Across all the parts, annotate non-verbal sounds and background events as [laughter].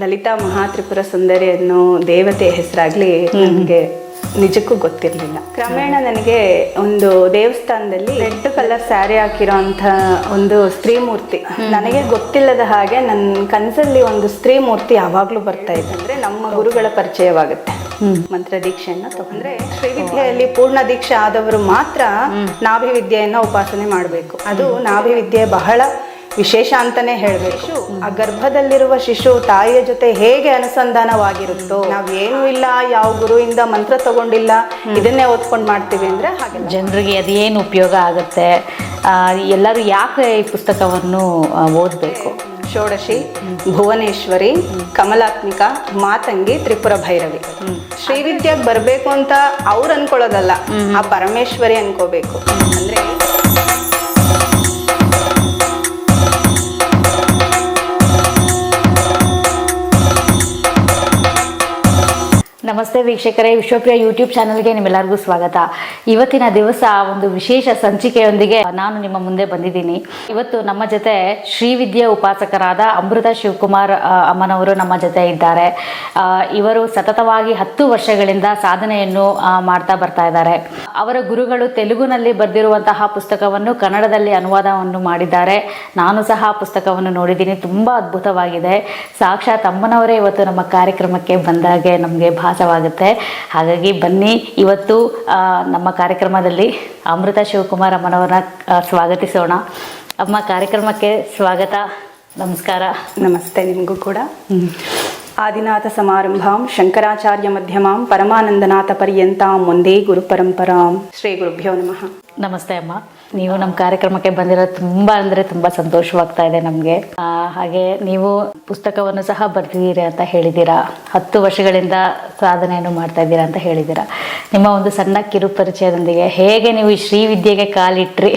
ಲಲಿತಾ ಮಹಾತ್ರಿಪುರ ಸುಂದರಿ ಅನ್ನೋ ದೇವತೆಯ ಹೆಸರಾಗ್ಲಿ ನನಗೆ ನಿಜಕ್ಕೂ ಗೊತ್ತಿರಲಿಲ್ಲ. ಕ್ರಮೇಣ ನನಗೆ ಒಂದು ದೇವಸ್ಥಾನದಲ್ಲಿ ರೆಡ್ ಕಲರ್ ಸ್ಯಾರಿ ಹಾಕಿರೋ ಅಂತ ಒಂದು ಸ್ತ್ರೀ ಮೂರ್ತಿ. ನನಗೆ ಗೊತ್ತಿಲ್ಲದ ಹಾಗೆ ನನ್ನ ಕನಸಲ್ಲಿ ಒಂದು ಸ್ತ್ರೀ ಮೂರ್ತಿ ಯಾವಾಗ್ಲೂ ಬರ್ತಾ ಇದೆ. ಅಂದ್ರೆ ನಮ್ಮ ಗುರುಗಳ ಪರಿಚಯವಾಗುತ್ತೆ. ಮಂತ್ರ ದೀಕ್ಷೆಯನ್ನ ತಗೊಂಡ್ರೆ ಶ್ರೀವಿದ್ಯೆಯಲ್ಲಿ ಪೂರ್ಣ ದೀಕ್ಷೆ ಆದವರು ಮಾತ್ರ ನಾಭಿ ವಿದ್ಯೆಯನ್ನ ಉಪಾಸನೆ ಮಾಡಬೇಕು. ಅದು ನಾಭಿ ವಿದ್ಯೆ ಬಹಳ ವಿಶೇಷ ಅಂತಾನೆ ಹೇಳಬೇಕು. ಆ ಗರ್ಭದಲ್ಲಿರುವ ಶಿಶು ತಾಯಿಯ ಜೊತೆ ಹೇಗೆ ಅನುಸಂಧಾನವಾಗಿರುತ್ತೋ ನಾವ್ ಏನು ಇಲ್ಲ ಯಾವ ಗುರುವಿಂದ ಮಂತ್ರ ತಗೊಂಡಿಲ್ಲ ಇದನ್ನೇ ಓದ್ಕೊಂಡ್ ಮಾಡ್ತೀವಿ ಅಂದ್ರೆ ಹಾಗೆ ಜನರಿಗೆ ಅದೇನು ಉಪಯೋಗ ಆಗುತ್ತೆ? ಆ, ಎಲ್ಲರೂ ಯಾಕೆ ಈ ಪುಸ್ತಕವನ್ನು ಓದಬೇಕು? ಷೋಡಶಿ ಭುವನೇಶ್ವರಿ ಕಮಲಾತ್ಮಿಕ ಮಾತಂಗಿ ತ್ರಿಪುರ ಭೈರವಿ. ಶ್ರೀವಿದ್ಯಾಗ್ ಬರಬೇಕು ಅಂತ ಅವ್ರು ಅನ್ಕೊಳ್ಳೋದಲ್ಲ. ಆ ಪರಮೇಶ್ವರಿ ಅನ್ಕೋಬೇಕು. ಅಂದ್ರೆ ನಮಸ್ತೆ ವೀಕ್ಷಕರೇ, ವಿಶ್ವಪ್ರಿಯ ಯೂಟ್ಯೂಬ್ ಚಾನಲ್ಗೆ ನಿಮ್ಮೆಲ್ಲರಿಗೂ ಸ್ವಾಗತ. ಇವತ್ತಿನ ದಿವಸ ಒಂದು ವಿಶೇಷ ಸಂಚಿಕೆಯೊಂದಿಗೆ ನಾನು ನಿಮ್ಮ ಮುಂದೆ ಬಂದಿದ್ದೀನಿ. ಇವತ್ತು ನಮ್ಮ ಜೊತೆ ಶ್ರೀವಿದ್ಯೆ ಉಪಾಸಕರಾದ ಅಮೃತ ಶಿವಕುಮಾರ್ ಅಮ್ಮನವರು ನಮ್ಮ ಜೊತೆ ಇದ್ದಾರೆ. ಇವರು ಸತತವಾಗಿ ಹತ್ತು ವರ್ಷಗಳಿಂದ ಸಾಧನೆಯನ್ನು ಮಾಡ್ತಾ ಬರ್ತಾ ಇದ್ದಾರೆ. ಅವರ ಗುರುಗಳು ತೆಲುಗುನಲ್ಲಿ ಬರೆದಿರುವಂತಹ ಪುಸ್ತಕವನ್ನು ಕನ್ನಡದಲ್ಲಿ ಅನುವಾದವನ್ನು ಮಾಡಿದ್ದಾರೆ. ನಾನು ಸಹ ಪುಸ್ತಕವನ್ನು ನೋಡಿದ್ದೀನಿ. ತುಂಬ ಅದ್ಭುತವಾಗಿದೆ. ಸಾಕ್ಷಾತ್ ಅಮ್ಮನವರೇ ಇವತ್ತು ನಮ್ಮ ಕಾರ್ಯಕ್ರಮಕ್ಕೆ ಬಂದಾಗೆ ನಮಗೆ ಭಾಸವಾಗುತ್ತೆ ಹಾಗಾಗಿ ಬನ್ನಿ ಇವತ್ತು ನಮ್ಮ ಕಾರ್ಯಕ್ರಮದಲ್ಲಿ ಅಮೃತ ಶಿವಕುಮಾರ್ ಅಮ್ಮನವರನ್ನ ಸ್ವಾಗತಿಸೋಣ. ಅಮ್ಮ ಕಾರ್ಯಕ್ರಮಕ್ಕೆ ಸ್ವಾಗತ ನಮಸ್ಕಾರ. ನಮಸ್ತೆ ನಿಮಗೂ ಕೂಡ. ಆದಿನಾಥ ಸಮಾರಂಭಾಂ ಶಂಕರಾಚಾರ್ಯ ಮಧ್ಯಮಾಂ ಪರಮಾನಂದನಾಥ ಪರ್ಯಂತಾಂ ಒಂದೇ ಗುರು ಪರಂಪರಾಂ ಶ್ರೀ ಗುರುಭ್ಯೋ ನಮಃ. ನಮಸ್ತೆ ಅಮ್ಮ. ನೀವು ನಮ್ಮ ಕಾರ್ಯಕ್ರಮಕ್ಕೆ ಬಂದಿರೋದು ತುಂಬ ಅಂದರೆ ತುಂಬ ಸಂತೋಷವಾಗ್ತಾ ಇದೆ ನಮಗೆ. ಹಾಗೆ ನೀವು ಪುಸ್ತಕವನ್ನು ಸಹ ಬರ್ತಿದ್ದೀರಿ ಅಂತ ಹೇಳಿದ್ದೀರಾ? ಹತ್ತು ವರ್ಷಗಳಿಂದ ಸಾಧನೆಯನ್ನು ಮಾಡ್ತಾ ಇದ್ದೀರಾ ಅಂತ ಹೇಳಿದ್ದೀರಾ? ನಿಮ್ಮ ಒಂದು ಸಣ್ಣ ಕಿರು ಪರಿಚಯದೊಂದಿಗೆ ಹೇಗೆ ನೀವು ಈ ಶ್ರೀವಿದ್ಯೆಗೆ ಕಾಲಿಟ್ರಿ?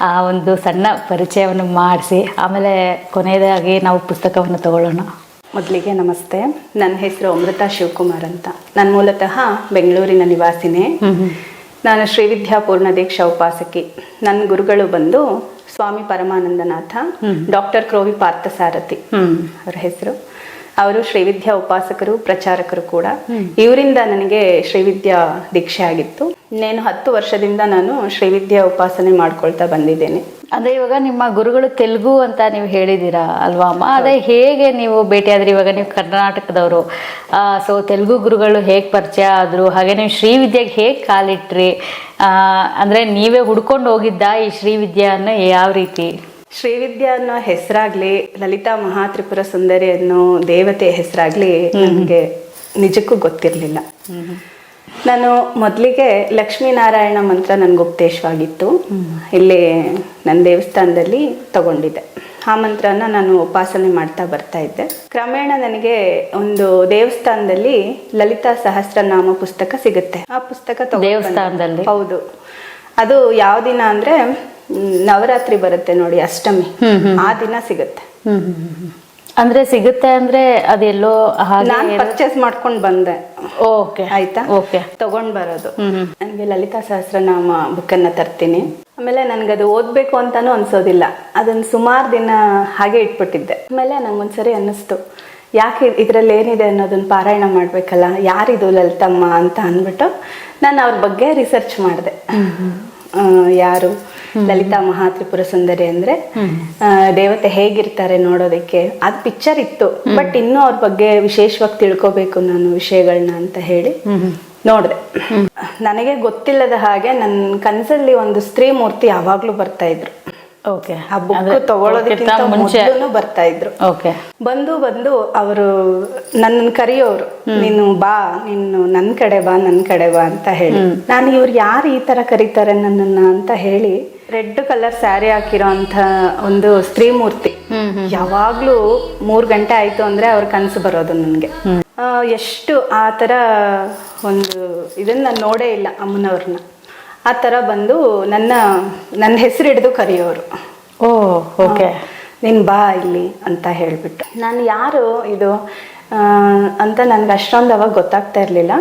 ಆ ಒಂದು ಸಣ್ಣ ಪರಿಚಯವನ್ನು ಮಾಡಿಸಿ ಆಮೇಲೆ ಕೊನೆಯದಾಗಿ ನಾವು ಪುಸ್ತಕವನ್ನು ತಗೊಳ್ಳೋಣ. ಮೊದಲಿಗೆ ನಮಸ್ತೆ. ನನ್ನ ಹೆಸರು ಅಮೃತ ಶಿವಕುಮಾರ್ ಅಂತ. ನಾನು ಮೂಲತಃ ಬೆಂಗಳೂರಿನ ನಿವಾಸಿನೇ. ನಾನು ಶ್ರೀವಿದ್ಯಾ ಪೂರ್ಣ ದೀಕ್ಷಾ ಉಪಾಸಕಿ. ನನ್ನ ಗುರುಗಳು ಬಂದು ಸ್ವಾಮಿ ಪರಮಾನಂದನಾಥ ಡಾಕ್ಟರ್ ಕ್ರೋವಿ ಪಾರ್ಥಸಾರಥಿ ಅವರ ಹೆಸರು. ಅವರು ಶ್ರೀವಿದ್ಯಾ ಉಪಾಸಕರು ಪ್ರಚಾರಕರು ಕೂಡ. ಇವರಿಂದ ನನಗೆ ಶ್ರೀವಿದ್ಯಾ ದೀಕ್ಷೆ ಆಗಿತ್ತು. ಇನ್ನೇನು ಹತ್ತು ವರ್ಷದಿಂದ ನಾನು ಶ್ರೀವಿದ್ಯಾ ಉಪಾಸನೆ ಮಾಡ್ಕೊಳ್ತಾ ಬಂದಿದ್ದೇನೆ. ಅಂದ್ರೆ ಇವಾಗ ನಿಮ್ಮ ಗುರುಗಳು ತೆಲುಗು ಅಂತ ನೀವು ಹೇಳಿದ್ದೀರಾ ಅಲ್ವಾ ಅಮ್ಮ? ಅದೇ ಹೇಗೆ ನೀವು ಭೇಟಿಯಾದ್ರಿ ಇವಾಗ ನೀವು ಕರ್ನಾಟಕದವರು. ಸೊ ತೆಲುಗು ಗುರುಗಳು ಹೇಗೆ ಪರಿಚಯ ಆದ್ರು ಹಾಗೆ ನೀವು ಶ್ರೀವಿದ್ಯೆಗೆ ಹೇಗೆ ಕಾಲಿಟ್ರಿ? ಆ, ಅಂದ್ರೆ ನೀವೇ ಹುಡ್ಕೊಂಡು ಹೋಗಿದ್ದ ಈ ಶ್ರೀವಿದ್ಯೆಯನ್ನು ಯಾವ ರೀತಿ? ಶ್ರೀವಿದ್ಯಾ ಅನ್ನೋ ಹೆಸರಾಗ್ಲಿ ಲಲಿತಾ ಮಹಾತ್ರಿಪುರ ಸುಂದರಿ ಅನ್ನೋ ದೇವತೆ ಹೆಸರಾಗ್ಲಿ ನನಗೆ ನಿಜಕ್ಕೂ ಗೊತ್ತಿರಲಿಲ್ಲ. ನಾನು ಮೊದಲಿಗೆ ಲಕ್ಷ್ಮೀನಾರಾಯಣ ಮಂತ್ರ ನನಗೆ ಉಪದೇಶವಾಗಿತ್ತು. ಇಲ್ಲಿ ನನ್ನ ದೇವಸ್ಥಾನದಲ್ಲಿ ತಗೊಂಡಿದ್ದೆ. ಆ ಮಂತ್ರನ ನಾನು ಉಪಾಸನೆ ಮಾಡ್ತಾ ಬರ್ತಾ ಇದ್ದೆ. ಕ್ರಮೇಣ ನನಗೆ ಒಂದು ದೇವಸ್ಥಾನದಲ್ಲಿ ಲಲಿತಾ ಸಹಸ್ರನಾಮ ಪುಸ್ತಕ ಸಿಗುತ್ತೆ. ಆ ಪುಸ್ತಕ ದೇವಸ್ಥಾನದಲ್ಲಿ? ಹೌದು. ಅದು ಯಾವ ದಿನ ಅಂದ್ರೆ ನವರಾತ್ರಿ ಬರುತ್ತೆ ನೋಡಿ ಅಷ್ಟಮಿ. ಆ ದಿನ ಸಿಗುತ್ತೆ. ಅಂದ್ರೆ ಸಿಗುತ್ತೆ ಅಂದ್ರೆ ಅದೆಲ್ಲೋ ನಾನ್ ಪರ್ಚೇಸ್ ಮಾಡ್ಕೊಂಡ್ ಬಂದೆ. ಓಕೆ. ಆಯ್ತಾ? ಓಕೆ. ತಗೊಂಡ್ ಬರೋದು. ನನಗೆ ಲಲಿತಾ ಸಹಸ್ರನಾಮ ಬುಕ್ಕನ್ನ ತರ್ತೀನಿ. ಆಮೇಲೆ ನನ್ಗದು ಓದ್ಬೇಕು ಅಂತಾನು ಅನ್ಸೋದಿಲ್ಲ. ಅದನ್ನ ಸುಮಾರು ದಿನ ಹಾಗೆ ಇಟ್ಬಿಟ್ಟಿದ್ದೆ. ಆಮೇಲೆ ನಂಗೊಂದ್ಸರಿ ಅನ್ನಿಸ್ತು. ಯಾಕೆ ಇದರಲ್ಲಿ ಏನಿದೆ ಅನ್ನೋದನ್ನ ಪಾರಾಯಣ ಮಾಡ್ಬೇಕಲ್ಲ ಯಾರಿದು ಲಲಿತಮ್ಮ ಅಂತ ಅಂದ್ಬಿಟ್ಟು ನಾನು ಅವ್ರ ಬಗ್ಗೆ ರಿಸರ್ಚ್ ಮಾಡಿದೆ. ಯಾರು? ಲಲಿತಾ ಮಹಾತ್ರಿಪುರ ಸುಂದರಿ ಅಂದ್ರೆ ಆ, ದೇವತೆ ಹೇಗಿರ್ತಾರೆ ನೋಡೋದಕ್ಕೆ ಅದ್ ಪಿಕ್ಚರ್ ಇತ್ತು ಬಟ್ ಇನ್ನು ಅವ್ರ ಬಗ್ಗೆ ವಿಶೇಷವಾಗಿ ತಿಳ್ಕೊಬೇಕು ನಾನು ವಿಷಯಗಳನ್ನ ಅಂತ ಹೇಳಿ ನೋಡಿದೆ. ನನಗೆ ಗೊತ್ತಿಲ್ಲದ ಹಾಗೆ ನನ್ನ ಕನಸಲ್ಲಿ ಒಂದು ಸ್ತ್ರೀ ಮೂರ್ತಿ ಯಾವಾಗ್ಲೂ ಬರ್ತಾ ಇದ್ರು. ಓಕೆ ಆ ಬುಕ್ ತಗೊಳ್ಳೋದಕ್ಕಿಂತ ಮುಂಚೆನೂ ಬರ್ತಾ ಇದ್ರು. ಓಕೆ ಬಂದು ಬಂದು ಅವರು ನನ್ನ ಕರೆಯೋರು. ನೀನು ಬಾ ನೀನು ನನ್ ಕಡೆ ಬಾ ನನ್ ಕಡೆ ಬಾ ಅಂತ ಹೇಳಿ. ನಾನು ಇವ್ರು ಯಾರು ಈ ತರ ಕರೀತಾರೆ ನನ್ನನ್ನ ಅಂತ ಹೇಳಿ ರೆಡ್ ಕಲರ್ ಸ್ಯಾರಿ ಹಾಕಿರೋ ಅಂತ ಒಂದು ಸ್ತ್ರೀ ಮೂರ್ತಿ. ಯಾವಾಗ್ಲೂ ಮೂರ್ ಗಂಟೆ ಆಯ್ತು ಅಂದ್ರೆ ಅವ್ರ ಕನಸು ಬರೋದು ನನ್ಗೆ. ಎಷ್ಟು ಆ ತರ ಒಂದು ಇದನ್ನ ನಾನು ನೋಡೇ ಇಲ್ಲ ಅಮ್ಮನವ್ರನ್ನ. ಆ ಥರ ಬಂದು ನನ್ನ ನನ್ನ ಹೆಸರು ಹಿಡಿದು ಕರೆಯೋರು. Oh okay. ನೀನು ಬಾ ಇಲ್ಲಿ ಅಂತ ಹೇಳಿಬಿಟ್ಟು. ನಾನು ಯಾರು ಇದು ಅಂತ ನನಗೆ ಅಷ್ಟೊಂದು ಅವಾಗ ಗೊತ್ತಾಗ್ತಾ ಇರಲಿಲ್ಲ.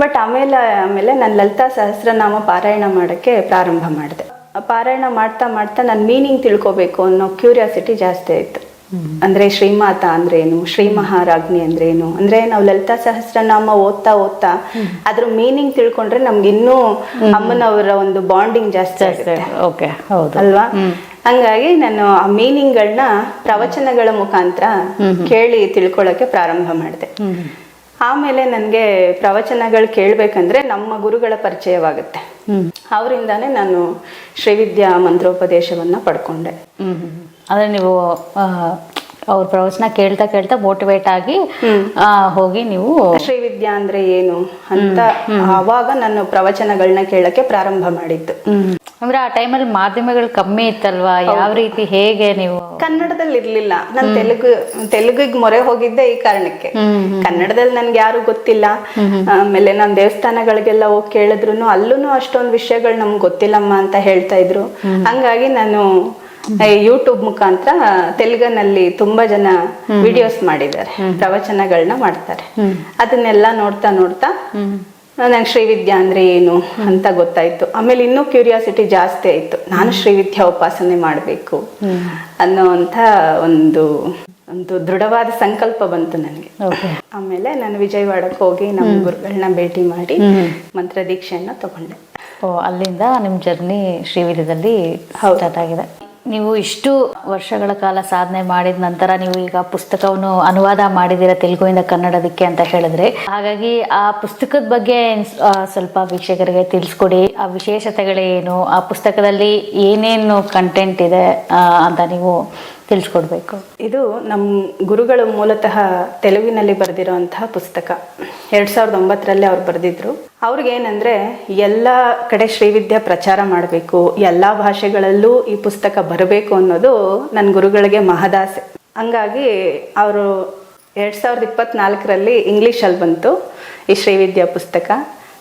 ಬಟ್ ಆಮೇಲೆ ಆಮೇಲೆ ನಾನು ಲಲಿತಾ ಸಹಸ್ರನಾಮ ಪಾರಾಯಣ ಮಾಡೋಕ್ಕೆ ಪ್ರಾರಂಭ ಮಾಡಿದೆ. ಪಾರಾಯಣ ಮಾಡ್ತಾ ಮಾಡ್ತಾ ನನ್ನ ಮೀನಿಂಗ್ ತಿಳ್ಕೊಬೇಕು ಅನ್ನೋ ಕ್ಯೂರಿಯಾಸಿಟಿ ಜಾಸ್ತಿ ಆಯಿತು. ಅಂದ್ರೆ ಶ್ರೀಮಾತ ಅಂದ್ರೆ ಏನು ಶ್ರೀ ಮಹಾರಾಜ್ಞಿ ಅಂದ್ರೆ ಏನು ಅಂದ್ರೆ ನಾವು ಲಲಿತಾ ಸಹಸ್ರನಾಮ ಓದ್ತಾ ಓದ್ತಾ ಅದ್ರ ಮೀನಿಂಗ್ ತಿಳ್ಕೊಂಡ್ರೆ ನಮ್ಗೆ ಇನ್ನೂ ಅಮ್ಮನವರ ಒಂದು ಬಾಂಡಿಂಗ್ ಜಾಸ್ತಿ ಆಗುತ್ತೆ. ಓಕೆ ಹೌದು. ಅಲ್ವಾ? ಹಂಗಾಗಿ ನಾನು ಆ ಮೀನಿಂಗ್ಗಳನ್ನ ಪ್ರವಚನಗಳ ಮುಖಾಂತರ ಕೇಳಿ ತಿಳ್ಕೊಳ್ಳೋಕೆ ಪ್ರಾರಂಭ ಮಾಡಿದೆ. ಆಮೇಲೆ ನನಗೆ ಪ್ರವಚನಗಳು ಕೇಳ್ಬೇಕಂದ್ರೆ ನಮ್ಮ ಗುರುಗಳ ಪರಿಚಯವಾಗುತ್ತೆ. ಅವರಿಂದಾನೇ ನಾನು ಶ್ರೀವಿದ್ಯಾ ಮಂತ್ರೋಪದೇಶವನ್ನ ಪಡ್ಕೊಂಡೆ. ಅಂದ್ರೆ ನೀವು ಆ, ಅವ್ರ ಪ್ರವಚನ ಕೇಳ್ತಾ ಕೇಳ್ತಾ ಮೋಟಿವೇಟ್ ಆಗಿ ಹೋಗಿ ನೀವು ಶ್ರೀವಿದ್ಯಾ ಅಂದ್ರೆ ಏನು ಅಂತ ಆವಾಗ ನಾನು ಪ್ರವಚನಗಳನ್ನ ಕೇಳಕ್ಕೆ ಪ್ರಾರಂಭ ಮಾಡಿದ್ದು. ಅಂದ್ರೆ ಆ ಟೈಮಲ್ಲಿ ಮಾಧ್ಯಮಗಳು ಕಮ್ಮಿ ಇತ್ತಲ್ವಾ? ಯಾವ ರೀತಿ ಹೇಗೆ ನೀವು? ಕನ್ನಡದಲ್ಲಿ ಇರ್ಲಿಲ್ಲ ನಾನು ತೆಲುಗು ತೆಲುಗಿಗೆ ಮೊರೆ ಹೋಗಿದ್ದೆ ಈ ಕಾರಣಕ್ಕೆ. ಕನ್ನಡದಲ್ಲಿ ನನ್ಗೆ ಯಾರು ಗೊತ್ತಿಲ್ಲ. ಆಮೇಲೆ ನಾನು ದೇವಸ್ಥಾನಗಳಿಗೆಲ್ಲ ಹೋಗಿ ಕೇಳಿದ್ರು ಅಲ್ಲೂ ಅಷ್ಟೊಂದು ವಿಷಯಗಳು ನಮ್ಗೆ ಗೊತ್ತಿಲ್ಲಮ್ಮ ಅಂತ ಹೇಳ್ತಾ ಇದ್ರು. ಹಂಗಾಗಿ ನಾನು ಯೂಟ್ಯೂಬ್ ಮುಖಾಂತರ ತೆಲುಗನಲ್ಲಿ ತುಂಬಾ ಜನ ವಿಡಿಯೋಸ್ ಮಾಡಿದ್ದಾರೆ ಪ್ರವಚನಗಳನ್ನ ಮಾಡ್ತಾರೆ. ಅದನ್ನೆಲ್ಲ ನೋಡ್ತಾ ನೋಡ್ತಾ ನಂಗೆ ಶ್ರೀವಿದ್ಯಾ ಅಂದ್ರೆ ಏನು ಅಂತ ಗೊತ್ತಾಯ್ತು. ಆಮೇಲೆ ಇನ್ನೂ ಕ್ಯೂರಿಯಾಸಿಟಿ ಜಾಸ್ತಿ ಆಯ್ತು. ನಾನು ಶ್ರೀವಿದ್ಯಾ ಉಪಾಸನೆ ಮಾಡಬೇಕು ಅನ್ನೋವಂಥ ಒಂದು ಒಂದು ದೃಢವಾದ ಸಂಕಲ್ಪ ಬಂತು ನನಗೆ. ಆಮೇಲೆ ನಾನು ವಿಜಯವಾಡಕ್ಕೆ ಹೋಗಿ ನಮ್ಮ ಗುರುಗಳನ್ನ ಭೇಟಿ ಮಾಡಿ ಮಂತ್ರ ದೀಕ್ಷೆಯನ್ನು ತಗೊಂಡೆ. ಓ ಅಲ್ಲಿಂದ ನಿಮ್ಮ ಜರ್ನಿ ಶ್ರೀವಿದ್ಯದಲ್ಲಿ ಸ್ಟಾರ್ಟ್ ಆಗಿದೆ. ನೀವು ಇಷ್ಟು ವರ್ಷಗಳ ಕಾಲ ಸಾಧನೆ ಮಾಡಿದ ನಂತರ ನೀವು ಈಗ ಪುಸ್ತಕವನ್ನು ಅನುವಾದ ಮಾಡಿದಿರ ತೆಲುಗುವಿಂದ ಕನ್ನಡದಕ್ಕೆ ಅಂತ ಹೇಳಿದ್ರೆ. ಹಾಗಾಗಿ ಆ ಪುಸ್ತಕದ ಬಗ್ಗೆ ಸ್ವಲ್ಪ ವೀಕ್ಷಕರಿಗೆ ತಿಳಿಸ್ಕೊಡಿ. ಆ ವಿಶೇಷತೆಗಳೇನು? ಆ ಪುಸ್ತಕದಲ್ಲಿ ಏನೇನು ಕಂಟೆಂಟ್ ಇದೆ ಅಂತ ನೀವು ತಿಳಿಸ್ಕೊಡ್ಬೇಕು. ಇದು ನಮ್ಮ ಗುರುಗಳು ಮೂಲತಃ ತೆಲುಗಿನಲ್ಲಿ ಬರೆದಿರುವಂತಹ ಪುಸ್ತಕ. ಎರಡ್ ಸಾವಿರದ ಒಂಬತ್ತರಲ್ಲಿ ಅವ್ರು ಬರೆದಿದ್ರು. ಅವ್ರಿಗೇನಂದ್ರೆ ಎಲ್ಲ ಕಡೆ ಶ್ರೀವಿದ್ಯಾ ಪ್ರಚಾರ ಮಾಡಬೇಕು, ಎಲ್ಲ ಭಾಷೆಗಳಲ್ಲೂ ಈ ಪುಸ್ತಕ ಬರಬೇಕು ಅನ್ನೋದು ನನ್ನ ಗುರುಗಳಿಗೆ ಮಹದಾಸೆ. ಹಂಗಾಗಿ ಅವರು ಎರಡ್ ಸಾವಿರದ ಇಪ್ಪತ್ನಾಲ್ಕರಲ್ಲಿ ಇಂಗ್ಲೀಷಲ್ಲಿ ಬಂತು ಈ ಶ್ರೀವಿದ್ಯಾ ಪುಸ್ತಕ.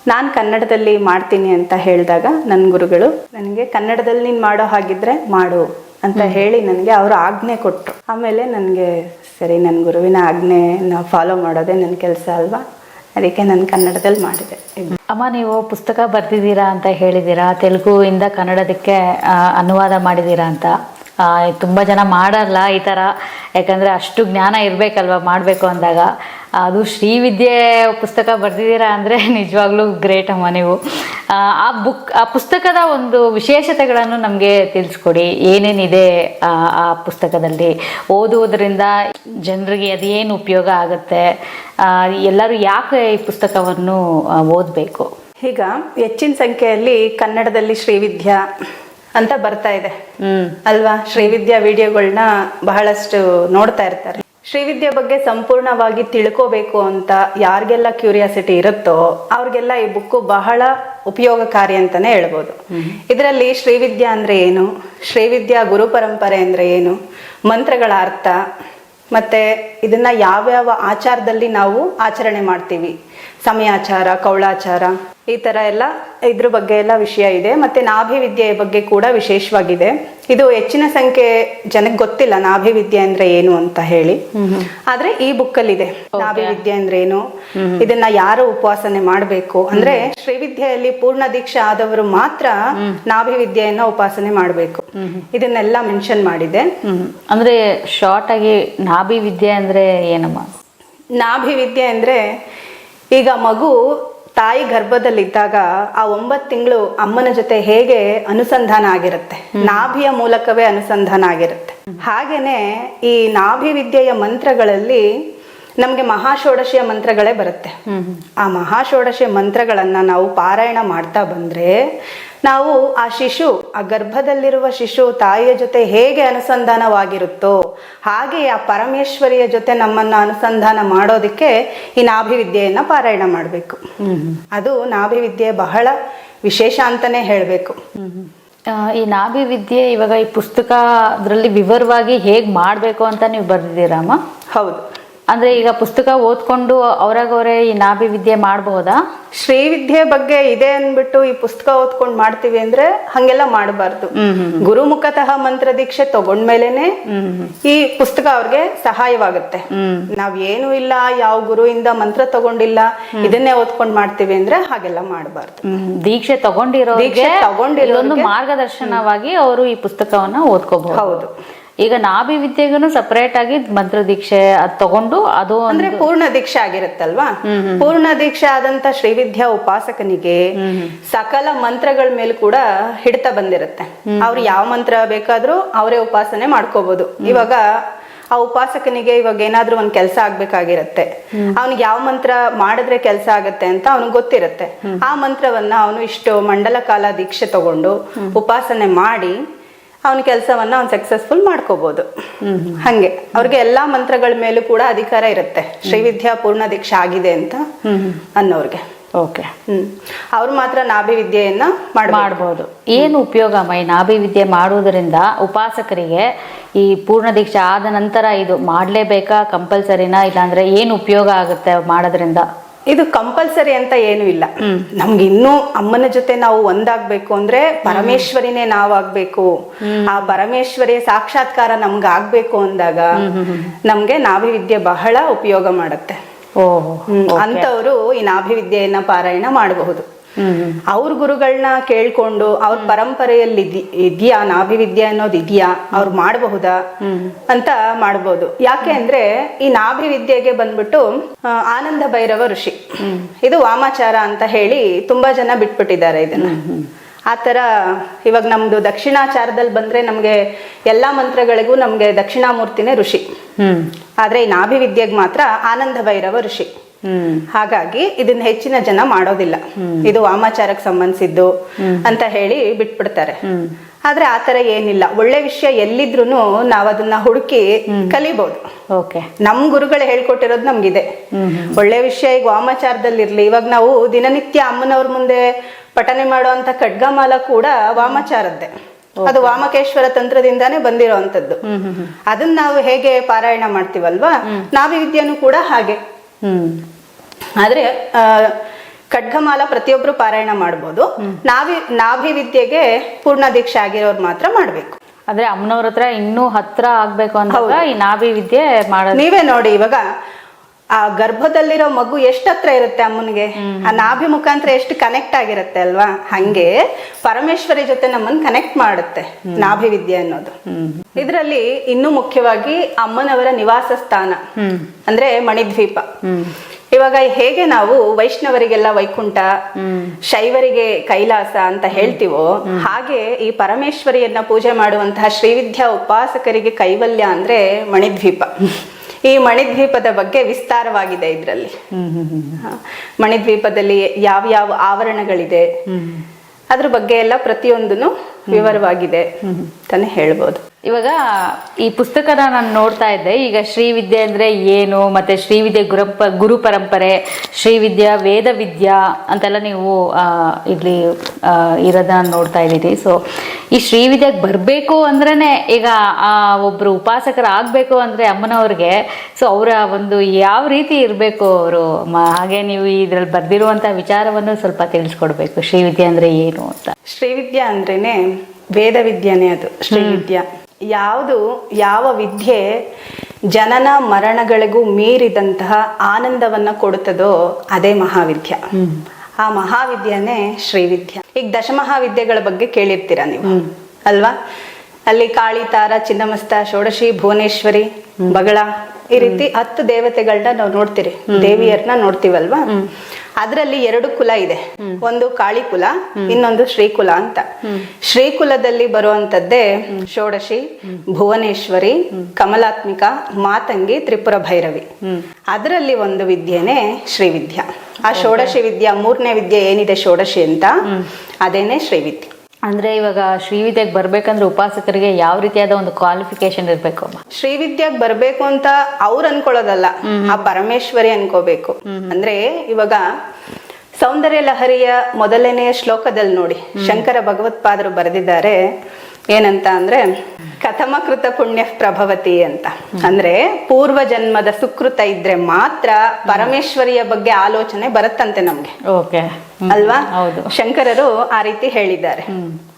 ನಾನು ಕನ್ನಡದಲ್ಲಿ ಮಾಡ್ತೀನಿ ಅಂತ ಹೇಳಿದಾಗ ನನ್ನ ಗುರುಗಳು, ನನಗೆ ಕನ್ನಡದಲ್ಲಿ ನೀನು ಮಾಡೋ ಹಾಗಿದ್ರೆ ಮಾಡು. ಅಂತ ಹೇಳಿ ನನಗೆ ಅವರು ಆಜ್ಞೆ ಕೊಟ್ಟರು ಆಮೇಲೆ ನನಗೆ ಸರಿ ನನ್ನ ಗುರುವಿನ ಆಜ್ಞೆನ ಫಾಲೋ ಮಾಡೋದೇ ನನ್ನ ಕೆಲಸ ಅಲ್ವಾ? ಅದಕ್ಕೆ ನಾನು ಕನ್ನಡದಲ್ಲಿ ಮಾಡಿದೆ. ಅಮ್ಮ ನೀವು ಪುಸ್ತಕ ಬರ್ದಿದ್ದೀರಾ ಅಂತ ಹೇಳಿದ್ದೀರಾ? ತೆಲುಗುವಿಂದ ಕನ್ನಡದಕ್ಕೆ ಅನುವಾದ ಮಾಡಿದ್ದೀರಾ ಅಂತ? ತುಂಬ ಜನ ಮಾಡಲ್ಲ ಈ ಥರ ಯಾಕಂದರೆ ಅಷ್ಟು ಜ್ಞಾನ ಇರಬೇಕಲ್ವ ಮಾಡಬೇಕು ಅಂದಾಗ. ಅದು ಶ್ರೀವಿದ್ಯೆ ಪುಸ್ತಕ ಬರೆದಿದ್ದೀರಾ ಅಂದರೆ [laughs] ನಿಜವಾಗ್ಲೂ ಗ್ರೇಟ್ ಅಮ್ಮ ನೀವು. ಆ, ಬುಕ್ ಆ ಪುಸ್ತಕದ ಒಂದು ವಿಶೇಷತೆಗಳನ್ನು ನಮಗೆ ತಿಳಿಸ್ಕೊಡಿ. ಏನೇನಿದೆ ಆ ಆ ಪುಸ್ತಕದಲ್ಲಿ? ಓದುವುದರಿಂದ ಜನರಿಗೆ ಅದೇನು ಉಪಯೋಗ ಆಗುತ್ತೆ? ಎಲ್ಲರೂ ಯಾಕೆ ಈ ಪುಸ್ತಕವನ್ನು ಓದಬೇಕು? ಈಗ ಹೆಚ್ಚಿನ ಸಂಖ್ಯೆಯಲ್ಲಿ ಕನ್ನಡದಲ್ಲಿ ಶ್ರೀವಿದ್ಯಾ ಅಂತ ಬರ್ತಾ ಇದೆ. ಹ್ಮ್. ಅಲ್ವಾ? ಶ್ರೀವಿದ್ಯಾ ವಿಡಿಯೋಗಳನ್ನ ಬಹಳಷ್ಟು ನೋಡ್ತಾ ಇರ್ತಾರೆ. ಶ್ರೀವಿದ್ಯೆ ಬಗ್ಗೆ ಸಂಪೂರ್ಣವಾಗಿ ತಿಳ್ಕೋಬೇಕು ಅಂತ ಯಾರಿಗೆಲ್ಲ ಕ್ಯೂರಿಯಾಸಿಟಿ ಇರುತ್ತೋ ಅವ್ರಿಗೆಲ್ಲ ಈ ಬುಕ್ಕು ಬಹಳ ಉಪಯೋಗಕಾರಿ ಅಂತಾನೆ ಹೇಳ್ಬೋದು. ಇದರಲ್ಲಿ ಶ್ರೀವಿದ್ಯಾ ಅಂದ್ರೆ ಏನು? ಶ್ರೀವಿದ್ಯಾ ಗುರು ಪರಂಪರೆ ಅಂದ್ರೆ ಏನು? ಮಂತ್ರಗಳ ಅರ್ಥ ಮತ್ತೆ ಇದನ್ನ ಯಾವ್ಯಾವ ಆಚಾರದಲ್ಲಿ ನಾವು ಆಚರಣೆ ಮಾಡ್ತೀವಿ? ಸಮಯಾಚಾರ ಕೌಳಾಚಾರ ಈ ತರ ಎಲ್ಲ ಇದ್ರ ಬಗ್ಗೆ ಎಲ್ಲ ವಿಷಯ ಇದೆ. ಮತ್ತೆ ನಾಭಿ ವಿದ್ಯೆಯ ಬಗ್ಗೆ ಕೂಡ ವಿಶೇಷವಾಗಿದೆ. ಇದು ಹೆಚ್ಚಿನ ಸಂಖ್ಯೆ ಜನಕ್ಕೆ ಗೊತ್ತಿಲ್ಲ ನಾಭಿ ವಿದ್ಯೆ ಅಂದ್ರೆ ಏನು ಅಂತ ಹೇಳಿ. ಆದ್ರೆ ಈ ಬುಕ್ ಅಲ್ಲಿ ಇದೆ. ನಾಭಿ ವಿದ್ಯೆ ಅಂದ್ರೆ ಏನು? ಇದನ್ನ ಯಾರು ಉಪವಾಸನೆ ಮಾಡಬೇಕು? ಅಂದ್ರೆ ಶ್ರೀವಿದ್ಯೆಯಲ್ಲಿ ಪೂರ್ಣ ದೀಕ್ಷೆ ಆದವರು ಮಾತ್ರ ನಾಭಿ ವಿದ್ಯೆಯನ್ನ ಉಪಾಸನೆ ಮಾಡಬೇಕು. ಇದನ್ನೆಲ್ಲ ಮೆನ್ಷನ್ ಮಾಡಿದೆ. ಅಂದ್ರೆ ಶಾರ್ಟ್ ಆಗಿ ನಾಭಿ ವಿದ್ಯೆ ಅಂದ್ರೆ ಏನಮ್ಮ? ನಾಭಿ ವಿದ್ಯೆ ಅಂದ್ರೆ ಈಗ ಮಗು ತಾಯಿ ಗರ್ಭದಲ್ಲಿದ್ದಾಗ ಆ ಒಂಬತ್ತು ತಿಂಗಳು ಅಮ್ಮನ ಜೊತೆ ಹೇಗೆ ಅನುಸಂಧಾನ ಆಗಿರುತ್ತೆ? ನಾಭಿಯ ಮೂಲಕವೇ ಅನುಸಂಧಾನ ಆಗಿರುತ್ತೆ. ಹಾಗೇನೆ ಈ ನಾಭಿ ವಿದ್ಯೆಯ ಮಂತ್ರಗಳಲ್ಲಿ ನಮ್ಗೆ ಮಹಾಷೋಡಶಿಯ ಮಂತ್ರಗಳೇ ಬರುತ್ತೆ. ಆ ಮಹಾಷೋಡಶಿಯ ಮಂತ್ರಗಳನ್ನು ನಾವು ಪಾರಾಯಣ ಮಾಡ್ತಾ ಬಂದ್ರೆ ನಾವು ಆ ಶಿಶು ಆ ಗರ್ಭದಲ್ಲಿರುವ ಶಿಶು ತಾಯಿಯ ಜೊತೆ ಹೇಗೆ ಅನುಸಂಧಾನವಾಗಿರುತ್ತೋ ಹಾಗೆ ಆ ಪರಮೇಶ್ವರಿಯ ಜೊತೆ ನಮ್ಮನ್ನ ಅನುಸಂಧಾನ ಮಾಡೋದಕ್ಕೆ ಈ ನಾಭಿವಿದ್ಯೆಯನ್ನು ಪಾರಾಯಣ ಮಾಡಬೇಕು. ಅದು ನಾಭಿವಿದ್ಯೆ ಬಹಳ ವಿಶೇಷ ಅಂತಾನೆ ಹೇಳಬೇಕು. ಈ ನಾಭಿ ವಿದ್ಯೆ ಇವಾಗ ಈ ಪುಸ್ತಕ ಅದರಲ್ಲಿ ವಿವರವಾಗಿ ಹೇಗೆ ಮಾಡಬೇಕು ಅಂತ ನೀವು ಬರೆದಿದ್ದೀರಾಮ್ಮ ಹೌದು. ಅಂದ್ರೆ ಈಗ ಪುಸ್ತಕ ಓದ್ಕೊಂಡು ಅವ್ರಾಗವ್ರೆ ಈ ನಾಭಿ ವಿದ್ಯೆ ಮಾಡಬಹುದಾ ಶ್ರೀವಿದ್ಯೆ ಬಗ್ಗೆ ಇದೆ ಅನ್ಬಿಟ್ಟು ಈ ಪುಸ್ತಕ ಓದ್ಕೊಂಡು ಮಾಡ್ತೀವಿ ಅಂದ್ರೆ ಹಂಗೆಲ್ಲ ಮಾಡಬಾರ್ದು. ಗುರುಮುಖತಃ ಮಂತ್ರ ದೀಕ್ಷೆ ತಗೊಂಡ್ಮೇಲೆನೆ ಈ ಪುಸ್ತಕ ಅವ್ರಿಗೆ ಸಹಾಯವಾಗುತ್ತೆ. ನಾವ್ ಏನು ಇಲ್ಲ ಯಾವ ಗುರುವಿಂದ ಮಂತ್ರ ತಗೊಂಡಿಲ್ಲ ಇದನ್ನೇ ಓದ್ಕೊಂಡ್ ಮಾಡ್ತೀವಿ ಅಂದ್ರೆ ಹಾಗೆಲ್ಲ ಮಾಡಬಾರ್ದು. ದೀಕ್ಷೆ ತಗೊಂಡಿರೋ ದೀಕ್ಷೆ ತಗೊಂಡಿರೋ ಮಾರ್ಗದರ್ಶನವಾಗಿ ಅವರು ಈ ಪುಸ್ತಕವನ್ನ ಓದ್ಕೋಬಹುದು. ಹೌದು. ಈಗ ನಾಭಿ ವಿದ್ಯೆಗೂ ಸಪರೇಟ್ ಆಗಿ ಮಂತ್ರ ದೀಕ್ಷೆ ಅದ್ ತಗೊಂಡು ಅದು ಅಂದ್ರೆ ಪೂರ್ಣ ದೀಕ್ಷೆ ಆಗಿರುತ್ತಲ್ವಾ? ಪೂರ್ಣ ದೀಕ್ಷೆ ಆದಂತ ಶ್ರೀವಿದ್ಯಾ ಉಪಾಸಕನಿಗೆ ಸಕಲ ಮಂತ್ರಗಳ ಮೇಲೆ ಕೂಡ ಹಿಡಿತ ಬಂದಿರುತ್ತೆ. ಅವ್ರು ಯಾವ ಮಂತ್ರ ಬೇಕಾದ್ರೂ ಅವರೇ ಉಪಾಸನೆ ಮಾಡ್ಕೋಬಹುದು ಇವಾಗ ಆ ಉಪಾಸಕನಿಗೆ ಇವಾಗ ಏನಾದ್ರೂ ಒಂದ್ ಕೆಲಸ ಆಗ್ಬೇಕಾಗಿರತ್ತೆ. ಅವನಿಗೆ ಯಾವ ಮಂತ್ರ ಮಾಡಿದ್ರೆ ಕೆಲಸ ಆಗತ್ತೆ ಅಂತ ಅವನಿಗೆ ಗೊತ್ತಿರತ್ತೆ. ಆ ಮಂತ್ರವನ್ನ ಅವನು ಇಷ್ಟು ಮಂಡಲ ಕಾಲ ದೀಕ್ಷೆ ತಗೊಂಡು ಉಪಾಸನೆ ಮಾಡಿ ಅವನ ಕೆಲಸವನ್ನ ಅವ್ನು ಸಕ್ಸಸ್ಫುಲ್ ಮಾಡ್ಕೋಬಹುದು ಹಂಗೆ. ಅವ್ರಿಗೆ ಎಲ್ಲಾ ಮಂತ್ರಗಳ ಮೇಲೂ ಕೂಡ ಅಧಿಕಾರ ಇರುತ್ತೆ. ಶ್ರೀವಿದ್ಯಾ ಪೂರ್ಣ ದೀಕ್ಷೆ ಆಗಿದೆ ಅಂತ ಅನ್ನೋರ್ಗೆ. ಓಕೆ. ಹ್ಮ್. ಅವ್ರು ಮಾತ್ರ ನಾಭಿ ವಿದ್ಯೆಯನ್ನ ಮಾಡ್ಬೋದು. ಮಾಡ್ಬೋದು ಏನು ಉಪಯೋಗ ಮೈ ನಾಭಿ ವಿದ್ಯೆ ಮಾಡುವುದರಿಂದ ಉಪಾಸಕರಿಗೆ ಈ ಪೂರ್ಣ ದೀಕ್ಷೆ ಆದ ನಂತರ ಇದು ಮಾಡಲೇಬೇಕಾ ಕಂಪಲ್ಸರಿನಾ ಇಲ್ಲಾಂದ್ರೆ ಏನು ಉಪಯೋಗ ಆಗುತ್ತೆ ಮಾಡೋದ್ರಿಂದ? ಇದು ಕಂಪಲ್ಸರಿ ಅಂತ ಏನು ಇಲ್ಲ. ನಮ್ಗೆ ಇನ್ನೂ ಅಮ್ಮನ ಜೊತೆ ನಾವು ಒಂದಾಗ್ಬೇಕು ಅಂದ್ರೆ ಪರಮೇಶ್ವರಿನೇ ನಾವಾಗ್ಬೇಕು. ಆ ಪರಮೇಶ್ವರಿಯ ಸಾಕ್ಷಾತ್ಕಾರ ನಮ್ಗೆ ಆಗ್ಬೇಕು ಅಂದಾಗ ನಮ್ಗೆ ನಾಭಿವಿದ್ಯೆ ಬಹಳ ಉಪಯೋಗ ಮಾಡುತ್ತೆ. ಅಂತವರು ಈ ನಾಭಿವಿದ್ಯೆಯನ್ನ ಪಾರಾಯಣ ಮಾಡಬಹುದು. ಅವ್ರ ಗುರುಗಳನ್ನ ಕೇಳ್ಕೊಂಡು ಅವ್ರ ಪರಂಪರೆಯಲ್ಲಿ ಇದಿ- ಇದೆಯಾ ನಾಭಿವಿದ್ಯೆ ಅನ್ನೋದು ಇದೆಯಾ ಅವ್ರು ಮಾಡಬಹುದಾ ಅಂತ ಮಾಡ್ಬೋದು. ಯಾಕೆ ಅಂದ್ರೆ ಈ ನಾಭಿವಿದ್ಯೆಗೆ ಬಂದ್ಬಿಟ್ಟು ಆನಂದ ಭೈರವ ಋಷಿ. ಇದು ವಾಮಾಚಾರ ಅಂತ ಹೇಳಿ ತುಂಬಾ ಜನ ಬಿಟ್ಬಿಟ್ಟಿದ್ದಾರೆ ಇದನ್ನ. ಆ ಥರ ಇವಾಗ ನಮ್ದು ದಕ್ಷಿಣಾಚಾರದಲ್ಲಿ ಬಂದ್ರೆ ನಮ್ಗೆ ಎಲ್ಲಾ ಮಂತ್ರಗಳಿಗೂ ನಮ್ಗೆ ದಕ್ಷಿಣಾಮೂರ್ತಿನೇ ಋಷಿ. ಹ್ಮ್. ಆದ್ರೆ ಈ ನಾಭಿವಿದ್ಯೆಗೆ ಮಾತ್ರ ಆನಂದ ಭೈರವ ಋಷಿ. ಹಾಗಾಗಿ ಇದನ್ನ ಹೆಚ್ಚಿನ ಜನ ಮಾಡೋದಿಲ್ಲ. ಇದು ವಾಮಾಚಾರಕ್ಕೆ ಸಂಬಂಧಿಸಿದ್ದು ಅಂತ ಹೇಳಿ ಬಿಟ್ಬಿಡ್ತಾರೆ. ಆದ್ರೆ ಆತರ ಏನಿಲ್ಲ. ಒಳ್ಳೆ ವಿಷಯ ಎಲ್ಲಿದ್ರು ನಾವ್ ಅದನ್ನ ಹುಡುಕಿ ಕಲಿಬಹುದು ಓಕೆ. ನಮ್ ಗುರುಗಳು ಹೇಳ್ಕೊಟ್ಟಿರೋದು ನಮ್ಗಿದೆ. ಒಳ್ಳೆ ವಿಷಯ ಈಗ ವಾಮಾಚಾರದಲ್ಲಿರ್ಲಿ. ಇವಾಗ ನಾವು ದಿನನಿತ್ಯ ಅಮ್ಮನವ್ರ ಮುಂದೆ ಪಠನೆ ಮಾಡುವಂತ ಖಡ್ಗಮಾಲ ಕೂಡ ವಾಮಾಚಾರದ್ದೇ. ಅದು ವಾಮಕೇಶ್ವರ ತಂತ್ರದಿಂದಾನೇ ಬಂದಿರುವಂತದ್ದು ಅದನ್ನ ನಾವು ಹೇಗೆ ಪಾರಾಯಣ ಮಾಡ್ತೀವಲ್ವಾ? ನಾಭಿವಿದ್ಯೆನೂ ಕೂಡ ಹಾಗೆ. ಹ್ಮ್. ಆದ್ರೆ ಆ, ಖಡ್ಗಮಾಲ ಪ್ರತಿಯೊಬ್ರು ಪಾರಾಯಣ ಮಾಡ್ಬೋದು. ನಾವಿ ನಾಭಿ ವಿದ್ಯೆಗೆ ಪೂರ್ಣ ದೀಕ್ಷೆ ಆಗಿರೋರು ಮಾತ್ರ ಮಾಡ್ಬೇಕು. ಅಂದ್ರೆ ಅಮ್ಮನವ್ರ ಹತ್ರ ಇನ್ನೂ ಹತ್ರ ಆಗ್ಬೇಕು ಅಂತ ಈ ನಾಭಿ ವಿದ್ಯೆ ಮಾಡೋದು ನೀವೇ ನೋಡಿ ಇವಾಗ ಆ ಗರ್ಭದಲ್ಲಿರೋ ಮಗು ಎಷ್ಟು ಹತ್ರ ಇರುತ್ತೆ ಅಮ್ಮನಿಗೆ? ಆ ನಾಭಿ ಮುಖಾಂತರ ಎಷ್ಟು ಕನೆಕ್ಟ್ ಆಗಿರುತ್ತೆ ಅಲ್ವಾ? ಹಂಗೆ ಪರಮೇಶ್ವರಿ ಜೊತೆ ನಮ್ಮನ್ನ ಕನೆಕ್ಟ್ ಮಾಡುತ್ತೆ ನಾಭಿ ವಿದ್ಯೆ ಅನ್ನೋದು. ಇದರಲ್ಲಿ ಇನ್ನೂ ಮುಖ್ಯವಾಗಿ ಅಮ್ಮನವರ ನಿವಾಸ ಸ್ಥಾನ ಅಂದ್ರೆ ಮಣಿದ್ವೀಪ. ಇವಾಗ ಹೇಗೆ ನಾವು ವೈಷ್ಣವರಿಗೆಲ್ಲ ವೈಕುಂಠ ಶೈವರಿಗೆ ಕೈಲಾಸ ಅಂತ ಹೇಳ್ತೀವೋ ಹಾಗೆ ಈ ಪರಮೇಶ್ವರಿಯನ್ನ ಪೂಜೆ ಮಾಡುವಂತಹ ಶ್ರೀವಿದ್ಯಾ ಉಪಾಸಕರಿಗೆ ಕೈವಲ್ಯ ಅಂದ್ರೆ ಮಣಿದ್ವೀಪ. ಈ ಮಣಿದ್ವೀಪದ ಬಗ್ಗೆ ವಿಸ್ತಾರವಾಗಿದೆ ಇದರಲ್ಲಿ. ಮಣಿದ್ವೀಪದಲ್ಲಿ ಯಾವ ಯಾವ ಆವರಣಗಳಿದೆ ಅದ್ರ ಬಗ್ಗೆ ಎಲ್ಲ ಪ್ರತಿಯೊಂದನು ವಿವರವಾಗಿದೆ ಅಂತಾನೆ ಹೇಳ್ಬೋದು. ಇವಾಗ ಈ ಪುಸ್ತಕನ ನಾನು ನೋಡ್ತಾ ಇದ್ದೆ. ಈಗ ಶ್ರೀವಿದ್ಯೆ ಅಂದ್ರೆ ಏನು ಮತ್ತೆ ಶ್ರೀವಿದ್ಯೆ ಗುರುಪ ಗುರು ಪರಂಪರೆ ಶ್ರೀವಿದ್ಯಾ ವೇದ ವಿದ್ಯಾ ಅಂತೆಲ್ಲ ನೀವು ಆ, ಇಲ್ಲಿ ಇರೋದನ್ನ ನೋಡ್ತಾ ಇದ್ದೀರಿ. ಸೊ ಈ ಶ್ರೀವಿದ್ಯೆಗೆ ಬರಬೇಕು ಅಂದ್ರೇನೆ ಈಗ ಆ ಒಬ್ರು ಉಪಾಸಕರು ಆಗ್ಬೇಕು ಅಂದ್ರೆ ಅಮ್ಮನವ್ರಿಗೆ ಸೊ ಅವರ ಒಂದು ಯಾವ ರೀತಿ ಇರಬೇಕು ಅವರು ಹಾಗೆ ನೀವು ಇದ್ರಲ್ಲಿ ಬರ್ದಿರುವಂತ ವಿಚಾರವನ್ನು ಸ್ವಲ್ಪ ತಿಳಿಸ್ಕೊಡ್ಬೇಕು. ಶ್ರೀವಿದ್ಯೆ ಅಂದ್ರೆ ಏನು ಅಂತ. ಶ್ರೀವಿದ್ಯಾ ಅಂದ್ರೇನೆ ವೇದ ವಿದ್ಯೆನೇ ಅದು ಶ್ರೀವಿದ್ಯಾ. ಯಾವುದು ಯಾವ ವಿದ್ಯೆ ಜನನ ಮರಣಗಳಿಗೂ ಮೀರಿದಂತಹ ಆನಂದವನ್ನ ಕೊಡುತ್ತದೋ ಅದೇ ಮಹಾವಿದ್ಯ. ಆ ಮಹಾವಿದ್ಯನೇ ಶ್ರೀವಿದ್ಯ. ಈಗ ದಶಮಹಾವಿದ್ಯೆಗಳ ಬಗ್ಗೆ ಕೇಳಿರ್ತೀರ ನೀವು? ಅಲ್ವಾ? ಅಲ್ಲಿ ಕಾಳಿ ತಾರ ಚಿನ್ನಮಸ್ತ ಷೋಡಶಿ ಭುವನೇಶ್ವರಿ ಬಗಳ ಈ ರೀತಿ ಹತ್ತು ದೇವತೆಗಳನ್ನ ನಾವು ನೋಡ್ತೀರಿ. ದೇವಿಯರ್ನ ನೋಡ್ತೀವಲ್ವಾ? ಅದ್ರಲ್ಲಿ ಎರಡು ಕುಲ ಇದೆ. ಒಂದು ಕಾಳಿ ಕುಲ ಇನ್ನೊಂದು ಶ್ರೀಕುಲ ಅಂತ. ಶ್ರೀಕುಲದಲ್ಲಿ ಬರುವಂತದ್ದೇ ಷೋಡಶಿ ಭುವನೇಶ್ವರಿ ಕಮಲಾತ್ಮಿಕ ಮಾತಂಗಿ ತ್ರಿಪುರ ಭೈರವಿ. ಅದರಲ್ಲಿ ಒಂದು ವಿದ್ಯೆನೇ ಶ್ರೀವಿದ್ಯಾ. ಆ ಷೋಡಶಿ ವಿದ್ಯಾ ಮೂರನೇ ವಿದ್ಯೆ ಏನಿದೆ ಷೋಡಶಿ ಅಂತ? ಅದೇನೆ ಶ್ರೀವಿದ್ಯೆ. ಅಂದ್ರೆ ಇವಾಗ ಶ್ರೀವಿದ್ಯೆಗೆ ಬರ್ಬೇಕಂದ್ರೆ ಉಪಾಸಕರಿಗೆ ಯಾವ ರೀತಿಯಾದ ಒಂದು ಕ್ವಾಲಿಫಿಕೇಶನ್ ಇರ್ಬೇಕು? ಅಮ್ಮ ಶ್ರೀವಿದ್ಯಾಗ್ ಬರ್ಬೇಕು ಅಂತ ಅವ್ರು ಅನ್ಕೊಳ್ಳೋದಲ್ಲ ಆ ಪರಮೇಶ್ವರಿ ಅನ್ಕೋಬೇಕು. ಅಂದ್ರೆ ಇವಾಗ ಸೌಂದರ್ಯ ಲಹರಿಯ ಮೊದಲನೆಯ ಶ್ಲೋಕದಲ್ಲಿ ನೋಡಿ ಶಂಕರ ಭಗವತ್ಪಾದರು ಬರೆದಿದ್ದಾರೆ ಏನಂತ ಅಂದ್ರೆ ಕಥಮ ಕೃತ ಪುಣ್ಯ ಪ್ರಭವತಿ ಅಂತ. ಅಂದ್ರೆ ಪೂರ್ವ ಜನ್ಮದ ಸುಕೃತ ಇದ್ರೆ ಮಾತ್ರ ಪರಮೇಶ್ವರಿಯ ಬಗ್ಗೆ ಆಲೋಚನೆ ಬರುತ್ತಂತೆ ನಮ್ಗೆ. ಓಕೆ. ಅಲ್ವಾ? ಹೌದು. ಶಂಕರರು ಆ ರೀತಿ ಹೇಳಿದ್ದಾರೆ.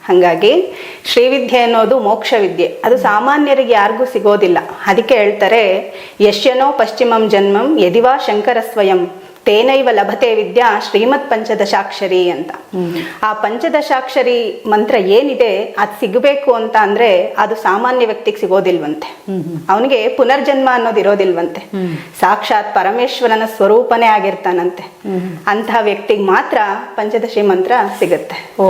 ಹಂಗಾಗಿ ಶ್ರೀವಿದ್ಯೆ ಅನ್ನೋದು ಮೋಕ್ಷ ವಿದ್ಯೆ ಅದು ಸಾಮಾನ್ಯರಿಗೆ ಯಾರಿಗೂ ಸಿಗೋದಿಲ್ಲ. ಅದಕ್ಕೆ ಹೇಳ್ತಾರೆ ಯಶ್ಯನೋ ಪಶ್ಚಿಮಂ ಜನ್ಮಂ ಯದಿವಾ ಶಂಕರ ಸ್ವಯಂ ತೇನೈವ ಲಭತೆ ವಿದ್ಯಾ ಶ್ರೀಮತ್ ಪಂಚದಶಾಕ್ಷರಿ ಅಂತ. ಆ ಪಂಚದಶಾಕ್ಷರಿ ಮಂತ್ರ ಏನಿದೆ ಅದು ಸಿಗಬೇಕು ಅಂತ ಅಂದ್ರೆ ಅದು ಸಾಮಾನ್ಯ ವ್ಯಕ್ತಿಗೆ ಸಿಗೋದಿಲ್ವಂತೆ. ಅವನಿಗೆ ಪುನರ್ಜನ್ಮ ಅನ್ನೋದು ಇರೋದಿಲ್ವಂತೆ. ಸಾಕ್ಷಾತ್ ಪರಮೇಶ್ವರನ ಸ್ವರೂಪನೇ ಆಗಿರ್ತಾನಂತೆ. ಅಂತಹ ವ್ಯಕ್ತಿಗೆ ಮಾತ್ರ ಪಂಚದಶಿ ಮಂತ್ರ ಸಿಗುತ್ತೆ. Oh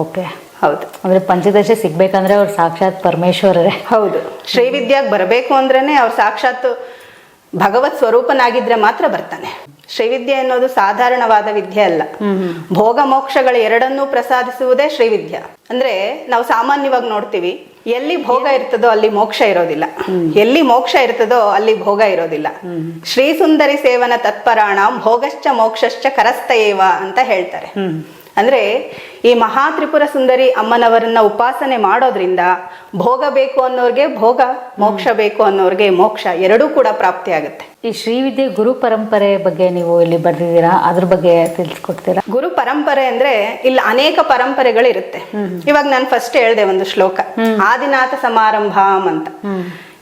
okay. ಹೌದು. ಅಂದ್ರೆ ಪಂಚದಶಿ ಸಿಗ್ಬೇಕಂದ್ರೆ ಅವ್ರು ಸಾಕ್ಷಾತ್ ಪರಮೇಶ್ವರರೇ. ಹೌದು. ಶ್ರೀವಿದ್ಯಾಗ್ ಬರಬೇಕು ಅಂದ್ರೇನೆ ಅವ್ರು ಸಾಕ್ಷಾತ್ ಭಗವತ್ ಸ್ವರೂಪನಾಗಿದ್ರೆ ಮಾತ್ರ ಬರ್ತಾನೆ. ಶ್ರೀವಿದ್ಯೆ ಅನ್ನೋದು ಸಾಧಾರಣವಾದ ವಿದ್ಯೆ ಅಲ್ಲ. ಭೋಗ ಮೋಕ್ಷಗಳ ಎರಡನ್ನೂ ಪ್ರಸಾದಿಸುವುದೇ ಶ್ರೀವಿದ್ಯ. ಅಂದ್ರೆ ನಾವು ಸಾಮಾನ್ಯವಾಗಿ ನೋಡ್ತೀವಿ ಎಲ್ಲಿ ಭೋಗ ಇರ್ತದೋ ಅಲ್ಲಿ ಮೋಕ್ಷ ಇರೋದಿಲ್ಲ. ಎಲ್ಲಿ ಮೋಕ್ಷ ಇರ್ತದೋ ಅಲ್ಲಿ ಭೋಗ ಇರೋದಿಲ್ಲ. ಶ್ರೀ ಸುಂದರಿ ಸೇವನ ತತ್ಪರಾಣ ಭೋಗಶ್ಚ ಮೋಕ್ಷಶ್ಚ ಕರಸ್ತಯೇವ ಅಂತ ಹೇಳ್ತಾರೆ. ಅಂದ್ರೆ ಈ ಮಹಾ ತ್ರಿಪುರ ಸುಂದರಿ ಅಮ್ಮನವರನ್ನ ಉಪಾಸನೆ ಮಾಡೋದ್ರಿಂದ ಭೋಗ ಬೇಕು ಅನ್ನೋರ್ಗೆ ಭೋಗ ಮೋಕ್ಷ ಬೇಕು ಅನ್ನೋರ್ಗೆ ಮೋಕ್ಷ ಎರಡೂ ಕೂಡ ಪ್ರಾಪ್ತಿ ಆಗುತ್ತೆ. ಈ ಶ್ರೀವಿದ್ಯೆ ಗುರು ಪರಂಪರೆ ಬಗ್ಗೆ ನೀವು ಇಲ್ಲಿ ಬರ್ದಿದ್ದೀರಾ? ಅದ್ರ ಬಗ್ಗೆ ತಿಳಿಸ್ಕೊಡ್ತೀರಾ? ಗುರು ಪರಂಪರೆ ಅಂದ್ರೆ ಇಲ್ಲಿ ಅನೇಕ ಪರಂಪರೆಗಳಿರುತ್ತೆ. ಇವಾಗ ನಾನು ಫಸ್ಟ್ ಹೇಳ್ದೆ ಒಂದು ಶ್ಲೋಕ ಆದಿನಾಥ ಸಮಾರಂಭ ಅಂತ.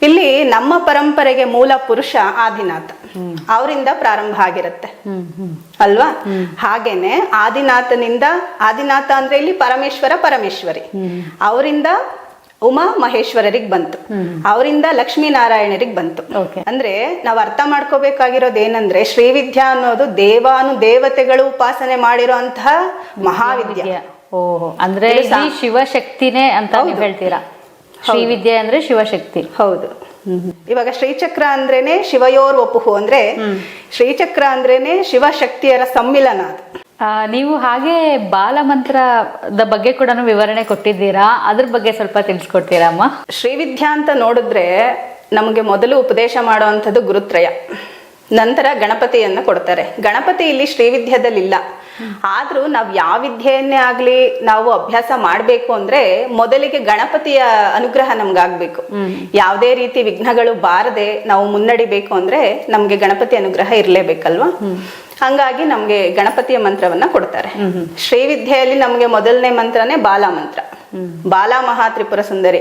ಇಲ್ಲಿ ನಮ್ಮ ಪರಂಪರೆಗೆ ಮೂಲ ಪುರುಷ ಆದಿನಾಥ. ಅವರಿಂದ ಪ್ರಾರಂಭ ಆಗಿರುತ್ತೆ. ಅಲ್ವಾ? ಹಾಗೇನೆ ಆದಿನಾಥನಿಂದ ಆದಿನಾಥ ಅಂದ್ರೆ ಇಲ್ಲಿ ಪರಮೇಶ್ವರ ಪರಮೇಶ್ವರಿ. ಅವರಿಂದ ಉಮಾ ಮಹೇಶ್ವರರಿಗೆ ಬಂತು. ಅವರಿಂದ ಲಕ್ಷ್ಮೀನಾರಾಯಣರಿಗೆ ಬಂತು. ಅಂದ್ರೆ ನಾವು ಅರ್ಥ ಮಾಡ್ಕೋಬೇಕಾಗಿರೋದು ಏನಂದ್ರೆ ಶ್ರೀವಿದ್ಯಾ ಅನ್ನೋದು ದೇವಾನು ದೇವತೆಗಳು ಉಪಾಸನೆ ಮಾಡಿರುವಂತಹ ಮಹಾವಿದ್ಯೆ. ಓಹೋ. ಅಂದ್ರೆ ಇಲ್ಲಿ ಶಿವಶಕ್ತಿನೇ ಅಂತ ಹೇಳ್ತೀರಾ? ಶ್ರೀವಿದ್ಯೆ ಅಂದ್ರೆ ಶಿವಶಕ್ತಿ. ಹೌದು. ಇವಾಗ ಶ್ರೀಚಕ್ರ ಅಂದ್ರೇನೆ ಶಿವಯೋರ್ ಒಪ್ಪುಹು ಅಂದ್ರೆ ಶ್ರೀಚಕ್ರ ಅಂದ್ರೇನೆ ಶಿವಶಕ್ತಿಯರ ಸಮ್ಮಿಲನ ಅದು. ಆ, ನೀವು ಹಾಗೆ ಬಾಲಮಂತ್ರದ ಬಗ್ಗೆ ಕೂಡ ವಿವರಣೆ ಕೊಟ್ಟಿದ್ದೀರಾ? ಅದ್ರ ಬಗ್ಗೆ ಸ್ವಲ್ಪ ತಿಳಿಸ್ಕೊಡ್ತೀರಾ ಅಮ್ಮ? ಶ್ರೀವಿದ್ಯಾ ಅಂತ ನೋಡಿದ್ರೆ ನಮಗೆ ಮೊದಲು ಉಪದೇಶ ಮಾಡುವಂಥದ್ದು ಗುರುತ್ರಯ. ನಂತರ ಗಣಪತಿಯನ್ನ ಕೊಡ್ತಾರೆ. ಗಣಪತಿ ಇಲ್ಲಿ ಶ್ರೀವಿದ್ಯಾದಲ್ಲಿಲ್ಲ. ಆದ್ರೂ ನಾವು ಯಾವ ವಿದ್ಯೆಯನ್ನೇ ಆಗ್ಲಿ ನಾವು ಅಭ್ಯಾಸ ಮಾಡ್ಬೇಕು ಅಂದ್ರೆ ಮೊದಲಿಗೆ ಗಣಪತಿಯ ಅನುಗ್ರಹ ನಮ್ಗಾಗ್ಬೇಕು. ಯಾವುದೇ ರೀತಿ ವಿಘ್ನಗಳು ಬಾರದೆ ನಾವು ಮುನ್ನಡಿಬೇಕು ಅಂದ್ರೆ ನಮ್ಗೆ ಗಣಪತಿ ಅನುಗ್ರಹ ಇರ್ಲೇಬೇಕಲ್ವಾ? ಹಂಗಾಗಿ ನಮ್ಗೆ ಗಣಪತಿಯ ಮಂತ್ರವನ್ನ ಕೊಡ್ತಾರೆ. ಶ್ರೀವಿದ್ಯೆಯಲ್ಲಿ ನಮ್ಗೆ ಮೊದಲನೇ ಮಂತ್ರನೇ ಬಾಲ ಮಂತ್ರ ಬಾಲ ಮಹಾತ್ರಿಪುರ ಸುಂದರಿ.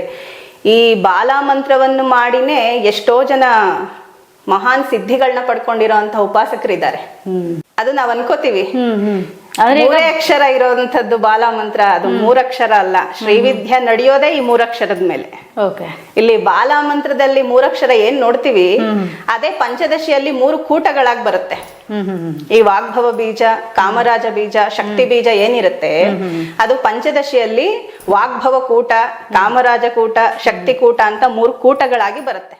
ಈ ಬಾಲ ಮಂತ್ರವನ್ನು ಮಾಡಿನೇ ಎಷ್ಟೋ ಜನ ಮಹಾನ್ ಸಿದ್ಧಿಗಳನ್ನ ಪಡ್ಕೊಂಡಿರೋಂತ ಉಪಾಸಕರಿದ್ದಾರೆ. ಅದು ನಾವ್ ಅನ್ಕೋತೀವಿ. ಮೂರೇ ಅಕ್ಷರ ಇರೋಂಥದ್ದು ಬಾಲ ಮಂತ್ರ ಅದು ಮೂರಕ್ಷರ ಅಲ್ಲ. ಶ್ರೀವಿದ್ಯಾ ನಡೆಯೋದೇ ಈ ಮೂರಕ್ಷರದ ಮೇಲೆ. ಇಲ್ಲಿ ಬಾಲ ಮಂತ್ರದಲ್ಲಿ ಮೂರಕ್ಷರ ಏನ್ ನೋಡ್ತೀವಿ ಅದೇ ಪಂಚದಶಿಯಲ್ಲಿ ಮೂರು ಕೂಟಗಳಾಗಿ ಬರುತ್ತೆ. ಈ ವಾಗ್ಭವ ಬೀಜ ಕಾಮರಾಜ ಬೀಜ ಶಕ್ತಿ ಬೀಜ ಏನಿರುತ್ತೆ ಅದು ಪಂಚದಶಿಯಲ್ಲಿ ವಾಗ್ಭವ ಕೂಟ ಕಾಮರಾಜ ಕೂಟ ಶಕ್ತಿ ಕೂಟ ಅಂತ ಮೂರು ಕೂಟಗಳಾಗಿ ಬರುತ್ತೆ.